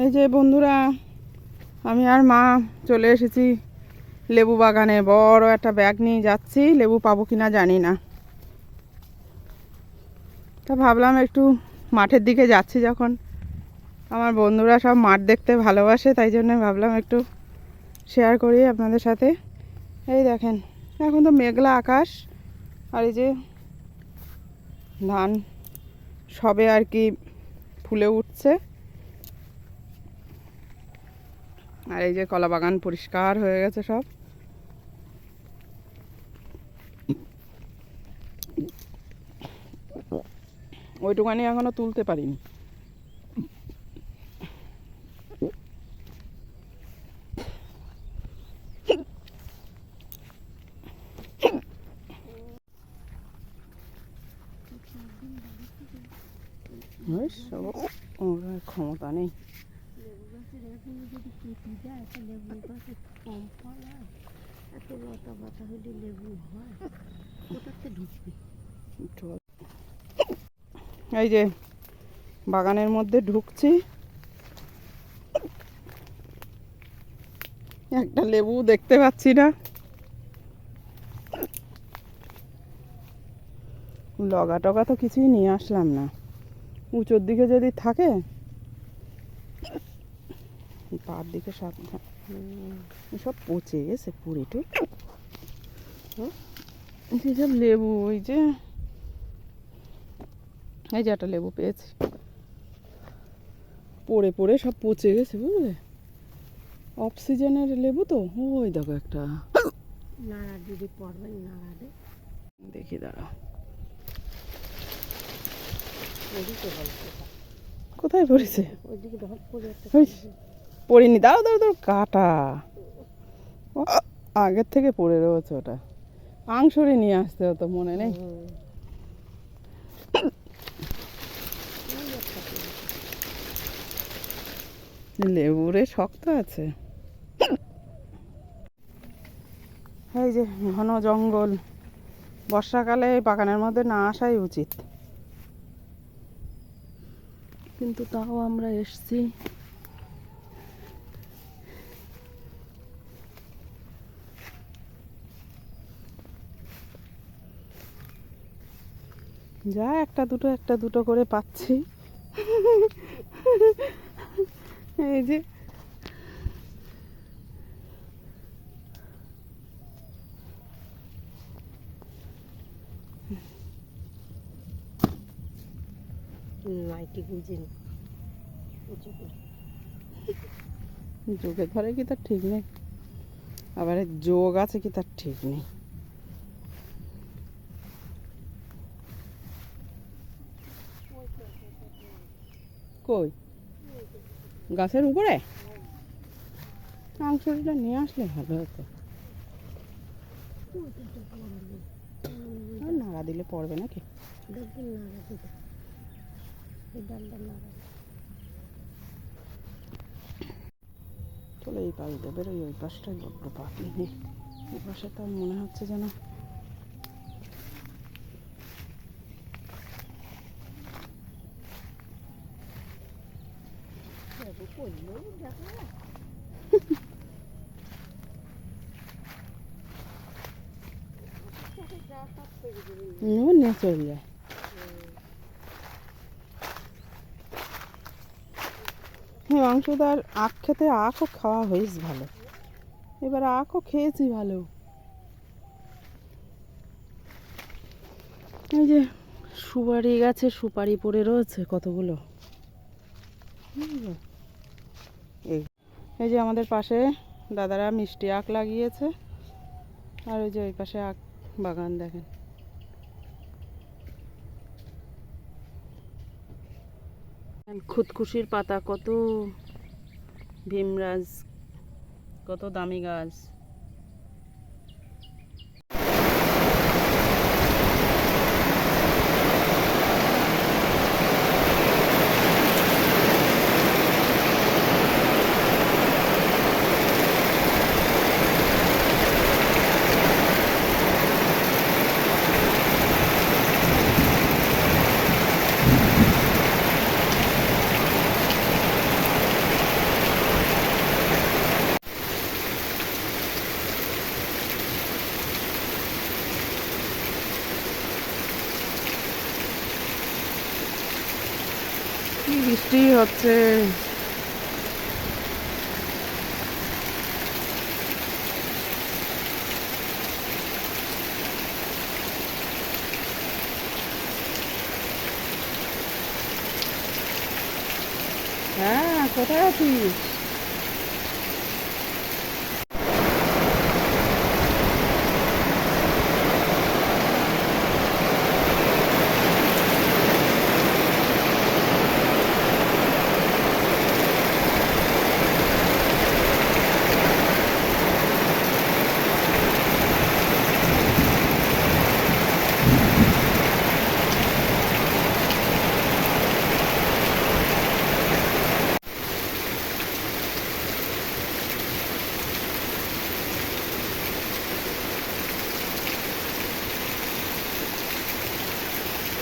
এই যে বন্ধুরা, আমি আর মা চলে এসেছি লেবু বাগানে। বড় একটা ব্যাগ নিয়ে যাচ্ছি, লেবু পাবো কিনা জানি না। তা ভাবলাম একটু মাঠের দিকে যাচ্ছি যখন। আমার বন্ধুরা সব মাঠ দেখতে ভালোবাসে, তাই জন্য ভাবলাম একটু শেয়ার করি আপনাদের সাথে। এই দেখেন, এখন তো মেঘলা আকাশ, আর এই যে ধান, সবে আর কি ফুলে উঠছে। আর এই যে কলা বাগান পরিষ্কার হয়ে গেছে সব। ওইটুকানি এখনও তুলতে পারিনি। ক্ষমতা নেই। যদি কেটে যায় লেবু গাছে কম ফল হয় এত লতা পাতা হলে লেবু হয় কোথাতে ঢুকবে এই যে বাগানের মধ্যে ঢুকছি। একটা লেবু দেখতে পাচ্ছি না। লগা টগা তো কিছুই নিয়ে আসলাম না। উঁচুর দিকে যদি থাকে পার দিকে সাবধান সব পচে গেছে পুরি টুরি। যেসব লেবু ওই যে এই যে একটা লেবু পেয়েছি। পড়ে পড়ে সব পচে গেছে বুঝলে? অক্সিজেনের লেবু তো? ওই দেখো একটা। নাড়া যদি পড়বেন নাড়ালে দেখি দাঁড়া কোথায়? পড়েছে? পড়িনি। দাও দাও দাও কাটা। আগের থেকে পড়ে রয়েছে ওটা। আংশরে নিয়ে আসতে হতো, মনে নেই। লেবুরে শক্ত আছে। এই যে, ঘন জঙ্গল। বর্ষাকালে বাগানের মধ্যে না আসাই উচিত। কিন্তু তাও আমরা এসছি। যা একটা দুটো একটা দুটো করে পাচ্ছি। এই যে। নাইটি বুঝে নি। উঁচু করে। যোগে ধরে কি তার ঠিক নেই? আবার যোগ আছে কি তার ঠিক নেই? কই? গাছের উপরে? মাংসটা নিয়ে আসলে ভালো হতো। নাড়া দিলে পড়বে নাকি? চলো এই পাশ দিয়ে বেরোই, ওই পাশটাই বড্ড পাখি নেই এই পাশে তো মনে হচ্ছে যেন লেবু পড়লেও দেখো না ও নিয়ে চলে যায় অংশদার আখ খেতে আখও খাওয়া হয়েছে ভালো এবার আখও খেয়েছি ভালো এই যে সুপারি গাছে সুপারি পড়ে রয়েছে কতগুলো? এই যে আমাদের পাশে দাদারা মিষ্টি আখ লাগিয়েছে। আর ওই যে ওই পাশে আখ বাগান, দেখেন। খুদকুশির পাতা, কত ভীমরাজ, কত দামি গাছ। বৃষ্টি হচ্ছে? হ্যাঁ কোথায় আছিস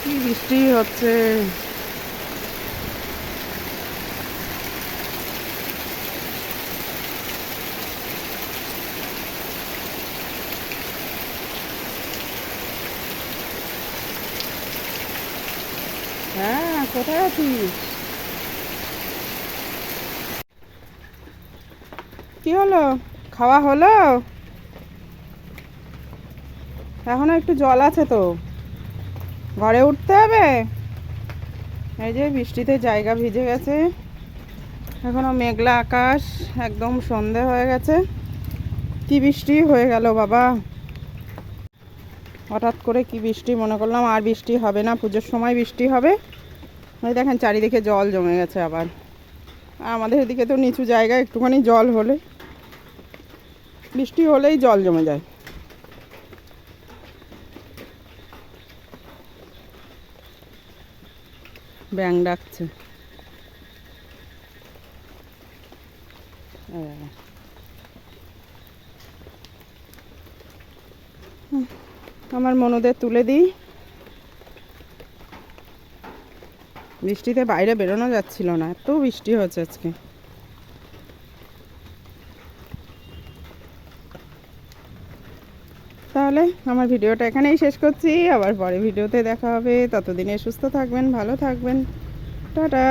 কি বৃষ্টি হচ্ছে। হ্যাঁ কোথায় আছিস? কি হলো? খাওয়া হলো? এখনও একটু জল আছে তো। ঘরে উঠতে হবে? এই যে বৃষ্টিতে জায়গা ভিজে গেছে। এখনও মেঘলা আকাশ, একদম সন্ধে হয়ে গেছে। কি বৃষ্টি? হয়ে গেল বাবা। হঠাৎ করে কি বৃষ্টি? মনে করলাম আর বৃষ্টি হবে না, পুজোর সময় বৃষ্টি হবে। ওই দেখেন চারিদিকে জল জমে গেছে আবার। আমাদের এদিকে তো নিচু জায়গা একটুখানি জল হলে। বৃষ্টি হলেই জল জমে যায়। ব্যাং ডাকছে। আমার মনোদের তুলে দিই। বৃষ্টিতে বাইরে বেরোনো যাচ্ছিল না, এত বৃষ্টি হচ্ছে আজকে। তাহলে আমার ভিডিওটা এখানেই শেষ করছি। আবার পরে ভিডিওতে দেখা হবে। ততদিনে সুস্থ থাকবেন, ভালো থাকবেন। টাটা!